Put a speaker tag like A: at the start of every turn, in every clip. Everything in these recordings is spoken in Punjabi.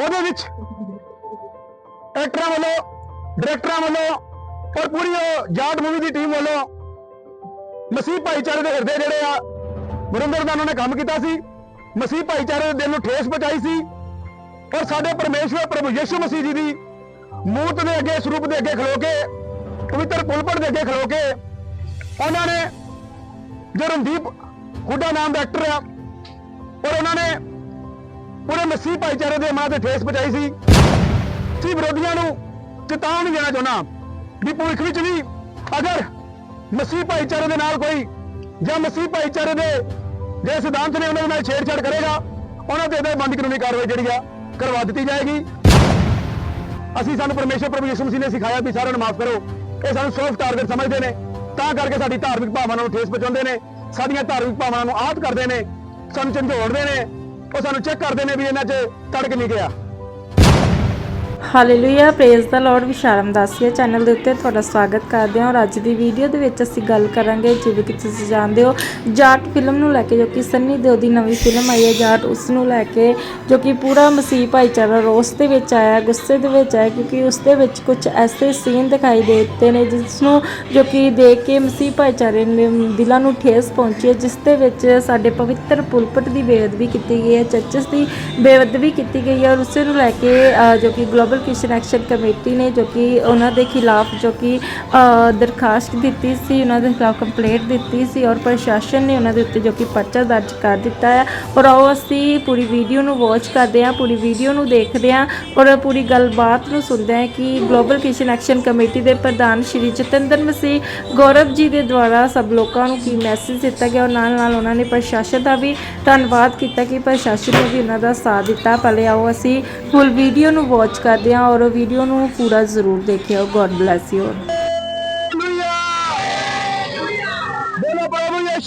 A: ਉਹਦੇ ਵਿੱਚ ਐਕਟਰਾਂ ਵੱਲੋਂ ਡਾਇਰੈਕਟਰਾਂ ਵੱਲੋਂ ਔਰ ਪੂਰੀ ਉਹ ਜਾਟ ਮੂਵੀ ਦੀ ਟੀਮ ਵੱਲੋਂ ਮਸੀਹ ਭਾਈਚਾਰੇ ਦੇ ਹਿਰਦੇ ਜਿਹੜੇ ਆ, ਵਰਿੰਦਰ ਦਾ ਉਹਨਾਂ ਨੇ ਕੰਮ ਕੀਤਾ ਸੀ, ਮਸੀਹ ਭਾਈਚਾਰੇ ਦੇ ਦਿਲ ਨੂੰ ਠੇਸ ਪਹੁੰਚਾਈ ਸੀ ਔਰ ਸਾਡੇ ਪਰਮੇਸ਼ਵਰ ਪ੍ਰਭੂ ਯਿਸੂ ਮਸੀਹ ਜੀ ਦੀ ਮੂਰਤ ਦੇ ਅੱਗੇ, ਸਰੂਪ ਦੇ ਅੱਗੇ ਖਲੋ ਕੇ, ਪਵਿੱਤਰ ਪੁਲਪੜ ਦੇ ਅੱਗੇ ਖਲੋ ਕੇ ਉਹਨਾਂ ਨੇ ਜੋ ਰਣਦੀਪ ਹੁੱਡਾ ਨਾਮ ਦਾ ਐਕਟਰ ਆ ਔਰ ਉਹਨਾਂ ਨੇ ਉਹਨੇ ਮਸੀਹ ਭਾਈਚਾਰੇ ਦੇ ਮਾਂ ਤੇ ਠੇਸ ਪਹੁੰਚਾਈ ਸੀ। ਸੀ ਵਿਰੋਧੀਆਂ ਨੂੰ ਚੇਤਾਵਨੀ ਦੇਣਾ ਚਾਹੁੰਦਾ ਵੀ ਭਵਿੱਖ ਵਿੱਚ ਵੀ ਅਗਰ ਮਸੀਹ ਭਾਈਚਾਰੇ ਦੇ ਨਾਲ ਕੋਈ ਜਾਂ ਮਸੀਹ ਭਾਈਚਾਰੇ ਦੇ ਜਿਹੜੇ ਸਿਧਾਂਤ ਨੇ ਉਹਨਾਂ ਦੇ ਨਾਲ ਛੇੜਛਾੜ ਕਰੇਗਾ, ਉਹਨਾਂ ਤੇ ਇਹਦੇ ਬੰਦ ਕਾਨੂੰਨੀ ਕਾਰਵਾਈ ਜਿਹੜੀ ਆ ਕਰਵਾ ਦਿੱਤੀ ਜਾਏਗੀ। ਅਸੀਂ ਸਾਨੂੰ ਪਰਮੇਸ਼ਰ ਪ੍ਰਭੂ ਯਿਸੂ ਮਸੀਹ ਨੇ ਸਿਖਾਇਆ ਵੀ ਸਾਰਿਆਂ ਨੂੰ ਮਾਫ ਕਰੋ। ਇਹ ਸਾਨੂੰ ਸੌਫਟ ਟਾਰਗੇਟ ਸਮਝਦੇ ਨੇ। ਤਾਂ ਕਰਕੇ ਸਾਡੀ ਧਾਰਮਿਕ ਭਾਵਨਾਵਾਂ ਨੂੰ ਠੇਸ ਪਹੁੰਚਾਉਂਦੇ ਨੇ। ਸਾਡੀਆਂ ਧਾਰਮਿਕ ਭਾਵਨਾਵਾਂ ਨੂੰ ਆਹਤ ਕਰਦੇ ਨੇ। ਸਾਨੂੰ ਝੰਡੋੜਦੇ ਨੇ। ਉਹ ਸਾਨੂੰ ਚੈੱਕ ਕਰਦੇ ਨੇ ਵੀ ਇਹਨਾਂ 'ਚ ਤੜਕ ਨਹੀਂ ਗਿਆ।
B: ਹਾਲੇਲੂਇਆ ਪ੍ਰੇਜ਼ ਦਾ ਲਾਰਡ ਵਿਸ਼ਾਲਮ ਦਾਸੀਆ ਚੈਨਲ ਦੇ ਉੱਤੇ ਤੁਹਾਡਾ ਸਵਾਗਤ ਕਰਦੇ ਹਾਂ। ਔਰ ਅੱਜ ਦੀ ਵੀਡੀਓ ਦੇ ਵਿੱਚ ਅਸੀਂ ਗੱਲ ਕਰਾਂਗੇ, ਜਿਵੇਂ ਕਿ ਤੁਸੀਂ ਜਾਣਦੇ ਹੋ, ਜਾਟ ਫਿਲਮ ਨੂੰ ਲੈ ਕੇ, ਜੋ ਕਿ ਸੰਨੀ ਦਿਓ ਦੀ ਨਵੀਂ ਫਿਲਮ ਆਈ ਹੈ, ਜਾਟ ਉਸ ਨੂੰ ਲੈ ਕੇ, ਜੋ ਕਿ ਪੂਰਾ ਮਸੀਹ ਭਾਈਚਾਰਾ ਰੋਸ ਦੇ ਵਿੱਚ ਆਇਆ, ਗੁੱਸੇ ਦੇ ਵਿੱਚ ਆਇਆ, ਕਿਉਂਕਿ ਉਸ ਦੇ ਵਿੱਚ ਕੁਝ ਐਸੇ ਸੀਨ ਦਿਖਾਈ ਦੇ ਦਿੱਤੇ ਨੇ, ਜਿਸ ਨੂੰ, ਜੋ ਕਿ ਦੇਖ ਕੇ ਮਸੀਹ ਭਾਈਚਾਰੇ ਨੇ ਦਿਲਾਂ ਨੂੰ ਠੇਸ ਪਹੁੰਚੀ ਹੈ, ਜਿਸ ਦੇ ਵਿੱਚ ਸਾਡੇ ਪਵਿੱਤਰ ਪੁਲਪਟ ਦੀ ਬੇਅਦਬੀ ਕੀਤੀ ਗਈ ਹੈ, ਚਰਚਸ ਦੀ ਬੇਅਦਬੀ ਕੀਤੀ ਗਈ ਹੈ, ਔਰ ਉਸੇ ਨੂੰ ਲੈ ਕੇ ਜੋ ਕਿ ਗਲੋਬਲ ਕਿਸ਼ਨ ਐਕਸ਼ਨ ਕਮੇਟੀ ਨੇ ਜੋ ਕਿ ਉਹਨਾਂ ਦੇ ਖਿਲਾਫ ਜੋ ਕਿ ਦਰਖਾਸਤ ਦਿੱਤੀ ਸੀ, ਉਹਨਾਂ ਦੇ ਖਿਲਾਫ ਕੰਪਲੇਂਟ ਦਿੱਤੀ ਸੀ ਔਰ ਪ੍ਰਸ਼ਾਸਨ ਨੇ ਉਹਨਾਂ ਦੇ ਉੱਤੇ ਜੋ ਕਿ ਪਰਚਾ ਦਰਜ ਕਰ ਦਿੱਤਾ ਹੈ ਔਰ ਆਓ ਅਸੀਂ ਪੂਰੀ ਵੀਡੀਓ ਨੂੰ ਵਾਚ ਕਰਦੇ ਹਾਂ, ਪੂਰੀ ਵੀਡੀਓ ਨੂੰ ਦੇਖਦੇ ਹਾਂ ਔਰ ਪੂਰੀ ਗੱਲਬਾਤ ਨੂੰ ਸੁਣਦੇ ਹਾਂ ਕਿ ਗਲੋਬਲ ਕਿਸ਼ਨ ਐਕਸ਼ਨ ਕਮੇਟੀ ਦੇ ਪ੍ਰਧਾਨ ਸ਼੍ਰੀ ਜਤਿੰਦਰ ਮਸੀਹ ਗੌਰਵ ਜੀ ਦੇ ਦੁਆਰਾ ਸਭ ਲੋਕਾਂ ਨੂੰ ਕੀ ਮੈਸੇਜ ਦਿੱਤਾ ਗਿਆ ਔਰ ਨਾਲ ਨਾਲ ਉਹਨਾਂ ਨੇ ਪ੍ਰਸ਼ਾਸਨ ਦਾ ਵੀ ਧੰਨਵਾਦ ਕੀਤਾ ਕਿ ਪ੍ਰਸ਼ਾਸਨ ਨੇ ਵੀ ਉਹਨਾਂ ਦਾ ਸਾਥ ਦਿੱਤਾ। ਪਹਿਲੇ ਆਓ ਅਸੀਂ ਫੁੱਲ ਵੀਡੀਓ ਨੂੰ ਵਾਚ ਸਕਦੇ ਆ ਔਰ ਵੀਡੀਓ ਨੂੰ ਪੂਰਾ ਜ਼ਰੂਰ ਦੇਖਿਓ। ਗੋਡ ਬਲੈਸ ਯੂ
A: ਬੋਲੋ ਪ੍ਰਭੂ ਦੀ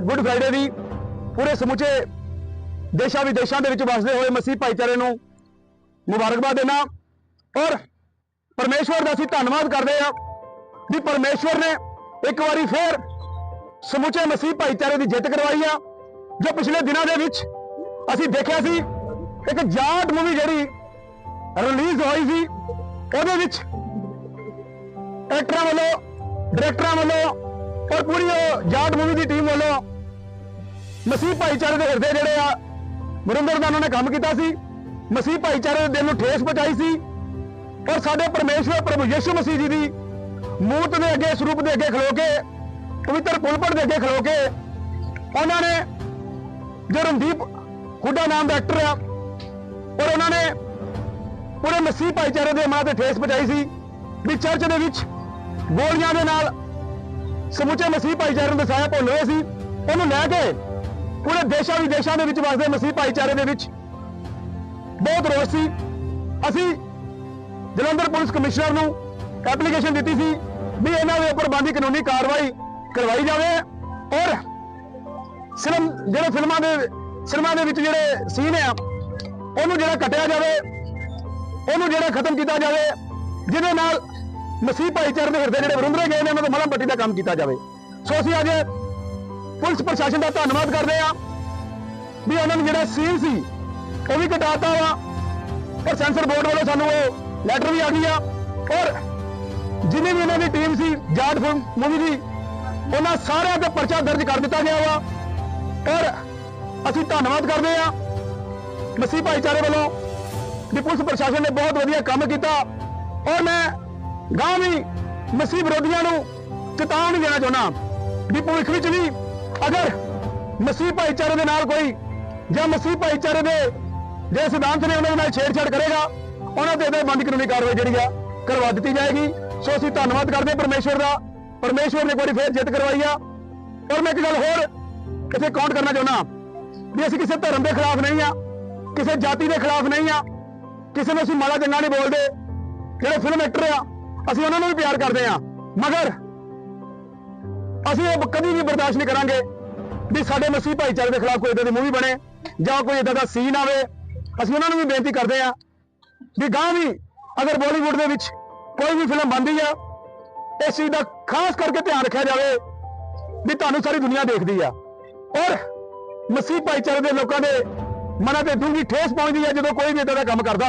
A: ਗੁੱਡ ਫਰਾਈਡੇ ਦੀ ਪੂਰੇ ਸਮੁੱਚੇ ਦੇਸ਼ਾਂ ਵਿਦੇਸ਼ਾਂ ਦੇ ਵਿੱਚ ਵਸਦੇ ਹੋਏ ਮਸੀਹ ਭਾਈਚਾਰੇ ਨੂੰ ਮੁਬਾਰਕਬਾਦ ਦੇਣਾ ਔਰ ਪਰਮੇਸ਼ਵਰ ਦਾ ਅਸੀਂ ਧੰਨਵਾਦ ਕਰਦੇ ਹਾਂ। ਵੀ ਪਰਮੇਸ਼ਵਰ ਨੇ ਇੱਕ ਵਾਰੀ ਫੇਰ ਸਮੁੱਚੇ ਮਸੀਹ ਭਾਈਚਾਰੇ ਦੀ ਜਿੱਤ ਕਰਵਾਈ ਆ, ਜੋ ਪਿਛਲੇ ਦਿਨਾਂ ਦੇ ਵਿੱਚ ਅਸੀਂ ਦੇਖਿਆ ਸੀ, ਇੱਕ ਜਾਟ ਮੂਵੀ ਜਿਹੜੀ ਰਿਲੀਜ਼ ਹੋਈ ਸੀ, ਉਹਦੇ ਵਿੱਚ ਐਕਟਰਾਂ ਵੱਲੋਂ ਡਾਇਰੈਕਟਰਾਂ ਵੱਲੋਂ ਔਰ ਪੂਰੀ ਉਹ ਜਾਟ ਮੂਵੀ ਦੀ ਟੀਮ ਵੱਲੋਂ ਮਸੀਹ ਭਾਈਚਾਰੇ ਦੇ ਹਿਰਦੇ ਜਿਹੜੇ ਆ, ਵਰਿੰਦਰ ਦਾ ਉਹਨਾਂ ਨੇ ਕੰਮ ਕੀਤਾ ਸੀ, ਮਸੀਹ ਭਾਈਚਾਰੇ ਦੇ ਦਿਲ ਨੂੰ ਠੇਸ ਪਹੁੰਚਾਈ ਸੀ ਔਰ ਸਾਡੇ ਪਰਮੇਸ਼ਵਰ ਪ੍ਰਭੂ ਯਿਸੂ ਮਸੀਹ ਜੀ ਦੀ ਮੂਰਤ ਦੇ ਅੱਗੇ, ਸਰੂਪ ਦੇ ਅੱਗੇ ਖਲੋ ਕੇ, ਪਵਿੱਤਰ ਪੁਲਪੜ ਦੇ ਅੱਗੇ ਖਲੋ ਕੇ, ਉਹਨਾਂ ਨੇ ਜੋ ਰਣਦੀਪ ਖੁੱਡਾ ਨਾਮ ਦਾ ਐਕਟਰ ਆ, ਔਰ ਉਹਨਾਂ ਨੇ ਪੂਰੇ ਮਸੀਹ ਭਾਈਚਾਰੇ ਦੇ ਮਾਂ ਤੇ ਠੇਸ ਪਹੁੰਚਾਈ ਸੀ ਵੀ ਚਰਚ ਦੇ ਵਿੱਚ ਗੋਲੀਆਂ ਦੇ ਨਾਲ ਸਮੁੱਚੇ ਮਸੀਹ ਭਾਈਚਾਰੇ ਨੂੰ ਦਸਾਇਆ ਭੁੱਲ ਹੋਏ ਸੀ। ਉਹਨੂੰ ਲੈ ਕੇ ਪੂਰੇ ਦੇਸ਼ਾਂ ਵਿਦੇਸ਼ਾਂ ਦੇ ਵਿੱਚ ਵਸਦੇ ਮਸੀਹ ਭਾਈਚਾਰੇ ਦੇ ਵਿੱਚ ਬਹੁਤ ਰੋਸ ਸੀ। ਅਸੀਂ ਜਲੰਧਰ ਪੁਲਿਸ ਕਮਿਸ਼ਨਰ ਨੂੰ ਐਪਲੀਕੇਸ਼ਨ ਦਿੱਤੀ ਸੀ। ਵੀ ਇਹਨਾਂ ਦੇ ਉੱਪਰ ਬੰਦੀ ਕਾਨੂੰਨੀ ਕਾਰਵਾਈ ਕਰਵਾਈ ਜਾਵੇ ਔਰ ਫਿਲਮ ਜਿਹੜੇ ਫਿਲਮਾਂ ਦੇ, ਸਿਨੇਮਾ ਦੇ ਵਿੱਚ ਜਿਹੜੇ ਸੀਨ ਆ, ਉਹਨੂੰ ਜਿਹੜਾ ਕੱਟਿਆ ਜਾਵੇ, ਉਹਨੂੰ ਜਿਹੜਾ ਖਤਮ ਕੀਤਾ ਜਾਵੇ, ਜਿਹਦੇ ਨਾਲ ਮਸੀਹ ਭਾਈਚਾਰੇ ਦੇ ਹਿਰਦੇ ਜਿਹੜੇ ਵਰੁੰਦਰੇ ਗਏ ਨੇ, ਉਹਨਾਂ ਤੋਂ ਮਲਮ ਪੱਟੀ ਦਾ ਕੰਮ ਕੀਤਾ ਜਾਵੇ। ਸੋ ਅਸੀਂ ਅੱਜ ਪੁਲਿਸ ਪ੍ਰਸ਼ਾਸਨ ਦਾ ਧੰਨਵਾਦ ਕਰਦੇ ਆ ਵੀ ਉਹਨਾਂ ਨੂੰ ਜਿਹੜਾ ਸੀਨ ਸੀ, ਉਹ ਵੀ ਕਟਾਤਾ ਵਾ। ਔਰ ਸੈਂਸਰ ਬੋਰਡ ਵੱਲੋਂ ਸਾਨੂੰ ਉਹ ਲੈਟਰ ਵੀ ਆ ਗਈ ਆ। ਔਰ ਜਿੰਨੀ ਵੀ ਉਹਨਾਂ ਦੀ ਟੀਮ ਸੀ, ਜਾਟ ਫਿਲਮ ਮੂਵੀ ਦੀ ਉਹਨਾਂ ਸਾਰਿਆਂ ਤੇ ਪਰਚਾ ਦਰਜ ਕਰ ਦਿੱਤਾ ਗਿਆ ਵਾ। ਔਰ ਅਸੀਂ ਧੰਨਵਾਦ ਕਰਦੇ ਆ ਮਸੀਹ ਭਾਈਚਾਰੇ ਵੱਲੋਂ ਵੀ ਪੁਲਿਸ ਪ੍ਰਸ਼ਾਸਨ ਨੇ ਬਹੁਤ ਵਧੀਆ ਕੰਮ ਕੀਤਾ ਔਰ ਮੈਂ ਗਾਂ ਵੀ ਮਸੀਹ ਵਿਰੋਧੀਆਂ ਨੂੰ ਚੇਤਾਵਨੀ ਦੇਣਾ ਚਾਹੁੰਦਾ ਵੀ ਭਵਿੱਖ ਵਿੱਚ ਵੀ ਅਗਰ ਮਸੀਹ ਭਾਈਚਾਰੇ ਦੇ ਨਾਲ ਕੋਈ ਜਾਂ ਮਸੀਹ ਭਾਈਚਾਰੇ ਦੇ ਜਿਹੜੇ ਸਿਧਾਂਤ ਨੇ ਉਹਨਾਂ ਨਾਲ ਛੇੜਛਾੜ ਕਰੇਗਾ, ਉਹਨਾਂ ਤੇ ਇਹਦੇ ਬੰਦ ਕਾਨੂੰਨੀ ਕਾਰਵਾਈ ਜਿਹੜੀ ਆ ਕਰਵਾ ਦਿੱਤੀ ਜਾਏਗੀ। ਸੋ ਅਸੀਂ ਧੰਨਵਾਦ ਕਰਦੇ ਹਾਂ ਪਰਮੇਸ਼ਵਰ ਦਾ। ਪਰਮੇਸ਼ਵਰ ਨੇ ਇੱਕ ਵਾਰੀ ਫੇਰ ਜਿੱਤ ਕਰਵਾਈ ਆ। ਔਰ ਮੈਂ ਇੱਕ ਗੱਲ ਹੋਰ ਇੱਥੇ ਕਾਊਂਟ ਕਰਨਾ ਚਾਹੁੰਦਾ ਵੀ ਅਸੀਂ ਕਿਸੇ ਧਰਮ ਦੇ ਖਿਲਾਫ ਨਹੀਂ ਆ, ਕਿਸੇ ਜਾਤੀ ਦੇ ਖਿਲਾਫ ਨਹੀਂ ਆ, ਕਿਸੇ ਨੂੰ ਅਸੀਂ ਮਾੜਾ ਚੰਗਾ ਨਹੀਂ ਬੋਲਦੇ। ਜਿਹੜੇ ਫਿਲਮ ਐਕਟਰ ਆ, ਅਸੀਂ ਉਹਨਾਂ ਨੂੰ ਵੀ ਪਿਆਰ ਕਰਦੇ ਆ ਮਗਰ ਅਸੀਂ ਇਹ ਕਦੀ ਵੀ ਬਰਦਾਸ਼ਤ ਨਹੀਂ ਕਰਾਂਗੇ ਵੀ ਸਾਡੇ ਮਸੀਹ ਭਾਈਚਾਰੇ ਦੇ ਖਿਲਾਫ ਕੋਈ ਇਦਾਂ ਦੀ ਮੂਵੀ ਬਣੇ ਜਾਂ ਕੋਈ ਇਦਾਂ ਦਾ ਸੀਨ ਆਵੇ। ਅਸੀਂ ਉਹਨਾਂ ਨੂੰ ਵੀ ਬੇਨਤੀ ਕਰਦੇ ਆ ਵੀ ਗਾਂ ਵੀ ਅਗਰ ਬਾਲੀਵੁੱਡ ਦੇ ਵਿੱਚ ਕੋਈ ਵੀ ਫਿਲਮ ਬਣਦੀ ਆ, ਇਸ ਚੀਜ਼ ਦਾ ਖਾਸ ਕਰਕੇ ਧਿਆਨ ਰੱਖਿਆ ਜਾਵੇ ਵੀ ਤੁਹਾਨੂੰ ਸਾਰੀ ਦੁਨੀਆ ਦੇਖਦੀ ਆ। ਔਰ ਮਸੀਹ ਭਾਈਚਾਰੇ ਦੇ ਲੋਕਾਂ ਦੇ ਮਨਾਂ ਤੇ ਡੂੰਘੀ ਠੇਸ ਪਹੁੰਚਦੀ ਆ ਜਦੋਂ ਕੋਈ ਵੀ ਇਦਾਂ ਦਾ ਕੰਮ ਕਰਦਾ।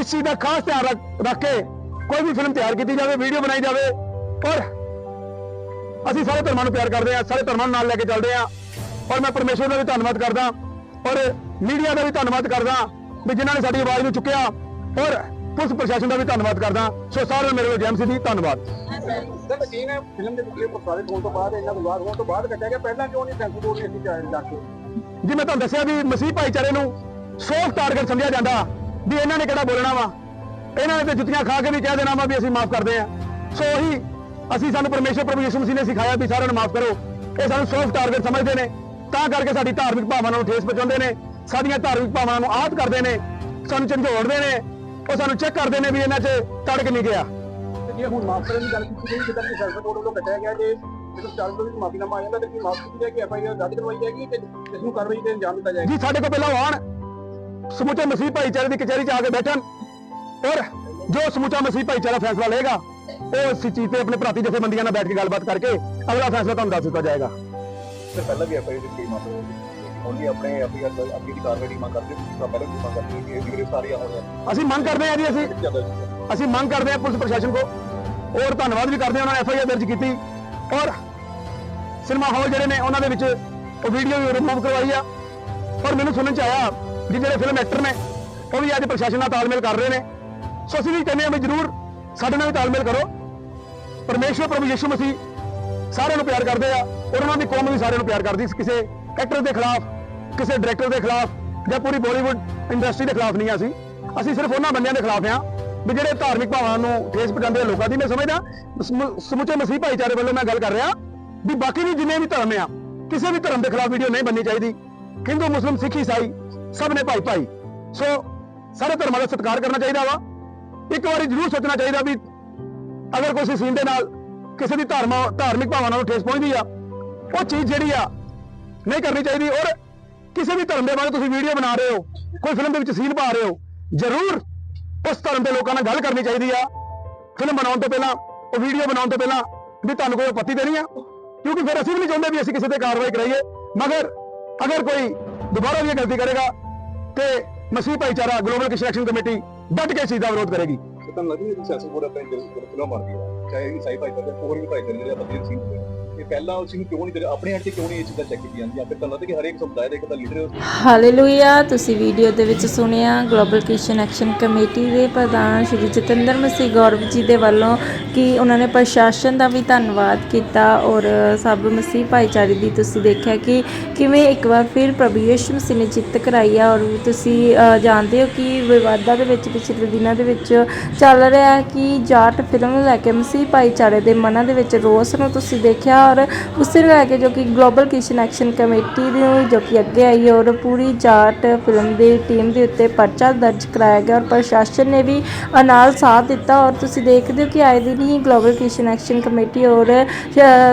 A: ਇਸ ਚੀਜ਼ ਦਾ ਖਾਸ ਧਿਆਨ ਰੱਖ- ਰੱਖ ਕੇ ਕੋਈ ਵੀ ਫਿਲਮ ਤਿਆਰ ਕੀਤੀ ਜਾਵੇ, ਵੀਡੀਓ ਬਣਾਈ ਜਾਵੇ। ਔਰ ਅਸੀਂ ਸਾਰੇ ਧਰਮਾਂ ਨੂੰ ਪਿਆਰ ਕਰਦੇ ਆ, ਸਾਰੇ ਧਰਮਾਂ ਨੂੰ ਨਾਲ ਲੈ ਕੇ ਚੱਲਦੇ ਆ। ਔਰ ਮੈਂ ਪਰਮੇਸ਼ਵਰ ਦਾ ਵੀ ਧੰਨਵਾਦ ਕਰਦਾ। ਔਰ ਮੀਡੀਆ ਦਾ ਵੀ ਧੰਨਵਾਦ ਕਰਦਾ ਵੀ ਜਿਨ੍ਹਾਂ ਨੇ ਸਾਡੀ ਆਵਾਜ਼ ਨੂੰ ਚੁੱਕਿਆ। ਔਰ ਪੁਲਿਸ ਪ੍ਰਸ਼ਾਸਨ ਦਾ ਵੀ ਧੰਨਵਾਦ ਕਰਦਾ। ਸੋ ਸਾਰਿਆਂ ਨੂੰ ਮੇਰੇ ਵੱਲੋਂ ਜੈਮਸੀ ਦੀ ਧੰਨਵਾਦ।
C: ਸਰ ਨਾ ਫਿਲਮ ਦੇ ਵਿੱਚ ਪ੍ਰਸਾਰਿਤ ਹੋਣ ਤੋਂ ਬਾਅਦ ਇਹਨਾਂ ਵਿਵਾਦ ਹੋਣ ਤੋਂ ਬਾਅਦ ਕੱਟਿਆ ਗਿਆ। ਪਹਿਲਾਂ ਕਿਉਂ ਨਹੀਂ ਸੈਂਸਰ ਬੋਰਡ ਨੇ ਅਸੀਂ ਜਾਣ ਜਾ ਕੇ
A: ਜੀ ਮੈਂ ਤੁਹਾਨੂੰ ਦੱਸਿਆ ਵੀ ਮਸੀਹ ਭਾਈਚਾਰੇ ਨੂੰ ਸੌਫਟ ਟਾਰਗੇਟ ਸਮਝਿਆ ਜਾਂਦਾ ਵੀ ਇਹਨਾਂ ਨੇ ਕਿਹੜਾ ਬੋਲਣਾ ਵਾ। ਇਹਨਾਂ ਨੇ ਤੇ ਜੁੱਤੀਆਂ ਖਾ ਕੇ ਵੀ ਕਹਿ ਦੇਣਾ ਵਾ ਵੀ ਅਸੀਂ ਮਾਫ ਕਰਦੇ ਆ ਸੋ ਉਹੀ ਅਸੀਂ ਸਾਨੂੰ ਪਰਮੇਸ਼ਰ ਪ੍ਰਭੂ ਯਿਸੂ ਮਸੀਹ ਨੇ ਸਿਖਾਇਆ ਵੀ ਸਾਰਿਆਂ ਨੂੰ ਮਾਫ ਕਰੋ। ਇਹ ਸਾਨੂੰ ਸੌਫਟ ਟਾਰਗੇਟ ਸਮਝਦੇ ਨੇ। ਤਾਂ ਕਰਕੇ ਸਾਡੀ ਧਾਰਮਿਕ ਭਾਵਨਾ ਨੂੰ ਠੇਸ ਪਹੁੰਚਾਉਂਦੇ ਨੇ। ਸਾਡੀਆਂ ਧਾਰਮਿਕ ਭਾਵਨਾਵਾਂ ਨੂੰ ਆਹਤ ਕਰਦੇ ਨੇ। ਸਾਨੂੰ ਝੰਜੋੜਦੇ ਨੇ। ਉਹ ਸਾਨੂੰ ਚੈੱਕ ਕਰਦੇ ਨੇ ਵੀ ਇਹਨਾਂ 'ਚ ਤੜਕ ਨਹੀਂ ਗਿਆ।
C: ਤੇ ਜੇ ਹੁਣ ਮਾਫ ਕਰਨ ਦੀ ਗੱਲ ਕੀਤੀ ਗਈ ਜਿੱਦਾਂ ਕਿ ਸੈਂਸਰ ਬੋਰਡ ਵੱਲੋਂ ਕੱਟਿਆ ਗਿਆ ਜੇ ਜਦੋਂ ਚਾਰ ਤੋਂ ਵੀ ਮਾਫੀਨਾਮਾ ਆ ਜਾਂਦਾ ਤੇ ਕੀ ਮਾਫ ਕੀਤੀ ਜਾਏਗੀ? ਐਫ ਆਈ ਆਰ ਰੱਦ ਕਰਵਾਈ ਜਾਏਗੀ ਤੇ ਇਸ ਨੂੰ ਕਾਰਵਾਈ ਤੇ ਅੰਜਾਮ ਦਿੱਤਾ ਜਾਏਗਾ?
A: ਜੀ ਸਾਡੇ ਕੋਲ ਪਹਿਲਾਂ ਆਉਣ। ਸਮੁੱਚੇ ਮਸੀਹ ਭਾਈਚਾਰੇ ਦੀ ਕਚਹਿਰੀ 'ਚ ਆ ਕੇ ਬੈਠਣ। ਔਰ ਜੋ ਸਮੁੱਚਾ ਮਸੀਹ ਭਾਈਚਾਰਾ ਫੈਸਲਾ ਲਏਗਾ ਉਹ ਇਸ ਚੀਜ਼ ਤੇ ਆਪਣੇ ਭਰਾਤੀ ਜਥੇਬੰਦੀਆਂ ਨਾਲ ਬੈਠ ਕੇ ਗੱਲਬਾਤ ਕਰਕੇ ਅਗਲਾ ਫੈਸਲਾ ਤੁਹਾਨੂੰ ਦੱਸ ਦਿੱਤਾ ਜਾਏਗਾ।
C: ਸਰ ਪਹਿਲਾਂ ਵੀ ਐਫ ਆਈ ਆਰ ਮਾਫੀ ਉਹਨੇ ਆਪਣੇ ਆਰ ਅੱਗੇ ਦੀ ਕਾਰਵਾਈ ਦੀ ਮੰਗ ਕਰਦੇ ਸੀ ਪਹਿਲਾਂ ਵੀ ਮੰਗ ਕਰਦੇ ਕਿ ਇਹ ਗ੍ਰਿਫਤਾਰੀਆਂ ਹੋਣ
A: ਅਸੀਂ ਮੰਗ ਕਰਦੇ ਹਾਂ ਜੀ ਅਸੀਂ ਅਸੀਂ ਮੰਗ ਕਰਦੇ ਹਾਂ ਪੁਲਿਸ ਪ੍ਰਸ਼ਾਸਨ ਕੋ ਔਰ ਧੰਨਵਾਦ ਵੀ ਕਰਦੇ ਹਾਂ ਉਹਨਾਂ ਨੇ ਐਫ ਆਈ ਆਰ ਦਰਜ ਕੀਤੀ। ਔਰ ਸਿਨੇਮਾ ਹਾਲ ਜਿਹੜੇ ਨੇ ਉਹਨਾਂ ਦੇ ਵਿੱਚ ਉਹ ਵੀਡੀਓ ਵੀ ਰਿਮੂਵ ਕਰਵਾਈ ਆ। ਔਰ ਮੈਨੂੰ ਸੁਣਨ ਚ ਆਇਆ ਵੀ ਜਿਹੜੇ ਫਿਲਮ ਐਕਟਰ ਨੇ ਉਹ ਵੀ ਅੱਜ ਪ੍ਰਸ਼ਾਸਨ ਨਾਲ ਤਾਲਮੇਲ ਕਰ ਰਹੇ ਨੇ। ਸੋ ਅਸੀਂ ਵੀ ਕਹਿੰਦੇ ਹਾਂ ਵੀ ਜਰੂਰ ਸਾਡੇ ਨਾਲ ਵੀ ਤਾਲਮੇਲ ਕਰੋ। ਪਰਮੇਸ਼ਵਰ ਪ੍ਰਭੂ ਯਿਸੂ ਮਸੀਹ ਸਾਰਿਆਂ ਨੂੰ ਪਿਆਰ ਕਰਦੇ ਆ ਔਰ ਉਹਨਾਂ ਦੀ ਕੌਮ ਵੀ ਸਾਰਿਆਂ ਨੂੰ ਪਿਆਰ ਕਰਦੀ ਕਿਸੇ ਐਕਟਰ ਦੇ ਖਿਲਾਫ, ਕਿਸੇ ਡਾਇਰੈਕਟਰ ਦੇ ਖਿਲਾਫ ਜਾਂ ਪੂਰੀ ਬਾਲੀਵੁੱਡ ਇੰਡਸਟਰੀ ਦੇ ਖਿਲਾਫ ਨਹੀਂ ਆ ਅਸੀਂ। ਅਸੀਂ ਸਿਰਫ ਉਹਨਾਂ ਬੰਦਿਆਂ ਦੇ ਖਿਲਾਫ ਆ ਵੀ ਜਿਹੜੇ ਧਾਰਮਿਕ ਭਾਵਾਂ ਨੂੰ ਠੇਸ ਪਹੁੰਚਾਉਂਦੇ ਆ ਲੋਕਾਂ ਦੀ। ਮੈਂ ਸਮਝਦਾ ਸਮੁੱਚੇ ਮਸੀਹ ਭਾਈਚਾਰੇ ਵੱਲੋਂ ਮੈਂ ਗੱਲ ਕਰ ਰਿਹਾ ਵੀ ਬਾਕੀ ਵੀ ਜਿੰਨੇ ਵੀ ਧਰਮ ਆ, ਕਿਸੇ ਵੀ ਧਰਮ ਦੇ ਖਿਲਾਫ ਵੀਡੀਓ ਨਹੀਂ ਬਣਨੀ ਚਾਹੀਦੀ। ਹਿੰਦੂ ਮੁਸਲਮ ਸਿੱਖ ਈਸਾਈ ਸਭ ਨੇ ਭਾਈ ਭਾਈ। ਸੋ ਸਾਰੇ ਧਰਮਾਂ ਦਾ ਸਤਿਕਾਰ ਕਰਨਾ ਚਾਹੀਦਾ ਵਾ। ਇੱਕ ਵਾਰੀ ਜ਼ਰੂਰ ਸੋਚਣਾ ਚਾਹੀਦਾ ਵੀ ਅਗਰ ਕੋਈ ਸੀਨ ਦੇ ਨਾਲ ਕਿਸੇ ਦੀ ਧਰਮ, ਧਾਰਮਿਕ ਭਾਵਨਾ ਨੂੰ ਠੇਸ ਪਹੁੰਚਦੀ ਆ, ਉਹ ਚੀਜ਼ ਜਿਹੜੀ ਆ ਨਹੀਂ ਕਰਨੀ ਚਾਹੀਦੀ। ਔਰ ਕਿਸੇ ਵੀ ਧਰਮ ਦੇ ਬਾਰੇ ਤੁਸੀਂ ਵੀਡੀਓ ਬਣਾ ਰਹੇ ਹੋ, ਕੋਈ ਫਿਲਮ ਦੇ ਵਿੱਚ ਸੀਨ ਪਾ ਰਹੇ ਹੋ, ਜ਼ਰੂਰ ਉਸ ਧਰਮ ਦੇ ਲੋਕਾਂ ਨਾਲ ਗੱਲ ਕਰਨੀ ਚਾਹੀਦੀ ਆ। ਫਿਲਮ ਬਣਾਉਣ ਤੋਂ ਪਹਿਲਾਂ, ਉਹ ਵੀਡੀਓ ਬਣਾਉਣ ਤੋਂ ਪਹਿਲਾਂ ਵੀ ਤੁਹਾਨੂੰ ਕੋਈ ਪੱਤੀ ਦੇਣੀ ਆ। ਕਿਉਂਕਿ ਫਿਰ ਅਸੀਂ ਵੀ ਨਹੀਂ ਚਾਹੁੰਦੇ ਵੀ ਅਸੀਂ ਕਿਸੇ ਤੇ ਕਾਰਵਾਈ ਕਰਾਈਏ। ਮਗਰ ਅਗਰ ਕੋਈ ਦੁਬਾਰਾ ਵੀ ਇਹ ਗਲਤੀ ਕਰੇਗਾ ਤੇ ਮਸੀਹ ਭਾਈਚਾਰਾ ਗਲੋਬਲ ਕਿਸ਼ਨ ਕਮੇਟੀ ਡਟ ਕੇ ਚੀਜ਼ ਦਾ ਵਿਰੋਧ ਕਰੇਗੀ।
C: ਤਾਂ ਲੱਗਦੀ ਹੈ ਸੈਂਸਰ ਬੋਰਡ ਆਪਣੇ ਜਿਹੜੇ ਫਿਲਮ ਬਣਦੀ ਚਾਹੇ ਇਸਾਈ ਭਾਈਚਾਰੇ ਹੋਰ ਵੀ ਭਾਈਚਾਰੇ ਜਿਹੜੇ ਆਪਾਂ ਦੇਖ ਸੀ ਇਹ ਪਹਿਲਾਂ ਉਸ ਨੂੰ ਕਿਉਂ ਨਹੀਂ ਕਰੇ ਆਪਣੇ ਹੱਥ 'ਚ ਕਿਉਂ ਨਹੀਂ ਇਹ ਚੀਜ਼ਾਂ ਚੈੱਕ ਕੀਤੀਆਂ ਜਾਂਦੀਆਂ? ਫਿਰ ਤਾਂ ਲੱਗਦਾ ਕਿ ਹਰੇਕ ਸਮੁਦਾਇ ਦਾ ਇੱਕ ਤਾਂ ਲੀਡਰ
B: ਹਾਲੇਲੂਇਆ ਤੁਸੀਂ ਵੀਡੀਓ ਦੇ ਵਿੱਚ ਸੁਣਿਆ ਗਲੋਬਲ ਕ੍ਰਿਸਚੀਅਨ ਐਕਸ਼ਨ ਕਮੇਟੀ ਦੇ ਪ੍ਰਧਾਨ ਸ਼੍ਰੀ ਜਤਿੰਦਰ ਮਸੀਹ ਗੌਰਵ ਜੀ ਦੇ ਵੱਲੋਂ ਕਿ ਉਹਨਾਂ ਨੇ ਪ੍ਰਸ਼ਾਸਨ ਦਾ ਵੀ ਧੰਨਵਾਦ ਕੀਤਾ ਔਰ ਸਭ ਮਸੀਹ ਭਾਈਚਾਰੇ ਦੀ ਤੁਸੀਂ ਦੇਖਿਆ ਕਿ ਕਿਵੇਂ ਇੱਕ ਵਾਰ ਫਿਰ ਪ੍ਰਭੂ ਯਿਸੂ ਮਸੀਹ ਨੇ ਜਿੱਤ ਕਰਾਈ ਆ ਔਰ ਤੁਸੀਂ ਜਾਣਦੇ ਹੋ ਕਿ ਵਿਵਾਦਾਂ ਦੇ ਵਿੱਚ ਪਿਛਲੇ ਦਿਨਾਂ ਦੇ ਵਿੱਚ ਚੱਲ ਰਿਹਾ ਕਿ ਜਾਟ ਫਿਲਮ ਨੂੰ ਲੈ ਕੇ ਮਸੀਹ ਭਾਈਚਾਰੇ ਦੇ ਮਨਾਂ ਦੇ ਵਿੱਚ ਰੋਸ ਨੂੰ ਤੁਸੀਂ ਦੇਖਿਆ ਔਰ ਉਸੇ ਨੂੰ ਲੈ ਕੇ ਜੋ ਕਿ ਗਲੋਬਲ ਕ੍ਰਿਸਚੀਅਨ ਐਕਸ਼ਨ ਕਮੇਟੀ ਦੀ ਜੋ ਕਿ ਅੱਗੇ ਆਈ ਔਰ ਪੂਰੀ ਜਾਟ ਫਿਲਮ ਦੀ ਟੀਮ ਦੇ ਉੱਤੇ ਪਰਚਾ ਦਰਜ ਕਰਾਇਆ ਗਿਆ ਔਰ ਪ੍ਰਸ਼ਾਸਨ ਨੇ ਵੀ ਅ, ਨਾਲ ਸਾਥ ਦਿੱਤਾ ਔਰ ਤੁਸੀਂ ਦੇਖਦੇ ਹੋ ਕਿ ਆਏ ਦਿਨ ਹੀ ਗਲੋਬਲ ਕ੍ਰਿਸਚੀਅਨ ਐਕਸ਼ਨ ਕਮੇਟੀ ਔਰ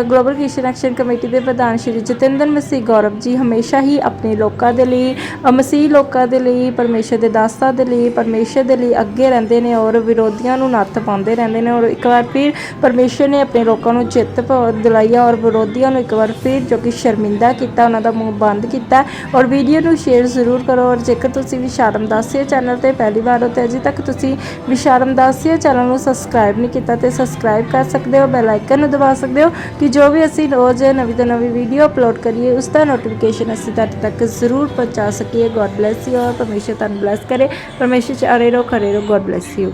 B: ਗਲੋਬਲ ਕ੍ਰਿਸਚੀਅਨ ਐਕਸ਼ਨ ਕਮੇਟੀ ਦੇ ਪ੍ਰਧਾਨ ਸ਼੍ਰੀ ਜਤਿੰਦਰ ਮਸੀਹ ਗੌਰਵ ਜੀ ਹਮੇਸ਼ਾ ਹੀ ਆਪਣੇ ਲੋਕਾਂ ਦੇ ਲਈ ਮਸੀਹ ਲੋਕਾਂ ਦੇ ਲਈ ਪਰਮੇਸ਼ਰ ਦੇ ਦਾਸਤਾਂ ਦੇ ਲਈ ਪਰਮੇਸ਼ਰ ਦੇ ਲਈ ਅੱਗੇ ਰਹਿੰਦੇ ਨੇ ਔਰ ਵਿਰੋਧੀਆਂ ਨੂੰ ਨੱਥ ਪਾਉਂਦੇ ਰਹਿੰਦੇ ਨੇ ਔਰ ਇੱਕ ਵਾਰ ਫਿਰ ਪਰਮੇਸ਼ਰ ਨੇ ਆਪਣੇ ਲੋਕਾਂ ਨੂੰ ਜਿੱਤ ਪ- ਦਿਲਾਈ ਆ ਔਰ ਵਿਰੋਧੀਆਂ ਨੂੰ ਇੱਕ ਵਾਰ ਫਿਰ ਜੋ ਕਿ ਸ਼ਰਮਿੰਦਾ ਕੀਤਾ, ਉਹਨਾਂ ਦਾ ਮੂੰਹ ਬੰਦ ਕੀਤਾ। ਔਰ ਵੀਡੀਓ ਨੂੰ ਸ਼ੇਅਰ ਜ਼ਰੂਰ ਕਰੋ। ਔਰ ਜੇਕਰ ਤੁਸੀਂ ਵਿਸ਼ਾਰਮ ਦਾਸੀਆ ਚੈਨਲ ਤੇ ਪਹਿਲੀ ਵਾਰ ਹੋ ਤੇ ਅਜੇ ਤੱਕ ਤੁਸੀਂ ਵਿਸ਼ਾਰਮ ਦਾਸੀਆ ਚੈਨਲ ਨੂੰ ਸਬਸਕ੍ਰਾਈਬ ਨਹੀਂ ਕੀਤਾ ਤੇ ਸਬਸਕ੍ਰਾਈਬ ਕਰ ਸਕਦੇ ਹੋ ਬੈਲ ਆਈਕਨ ਨੂੰ ਦਬਾ ਸਕਦੇ ਹੋ ਕਿ ਜੋ ਵੀ ਅਸੀਂ ਰੋਜ਼ ਨਵੀਂ ਤੋਂ ਨਵੀਂ ਵੀਡੀਓ ਅਪਲੋਡ ਕਰੀਏ, ਉਸ ਦਾ ਨੋਟੀਫਿਕੇਸ਼ਨ ਅਸੀਂ ਤੁਹਾਡੇ ਤੱਕ ਜ਼ਰੂਰ ਪਹੁੰਚਾ ਸਕੀਏ। ਗੋਡ ਬlesਸ ਯੂ ਔਰ ਪਰਮੇਸ਼ਰ ਤੁਹਾਨੂੰ ਬlesਸ ਕਰੇ। ਪਰਮੇਸ਼ਰ ਚ ਅਰੇ ਰਹੋ, ਖਰੇ ਰਹੋ। God bless you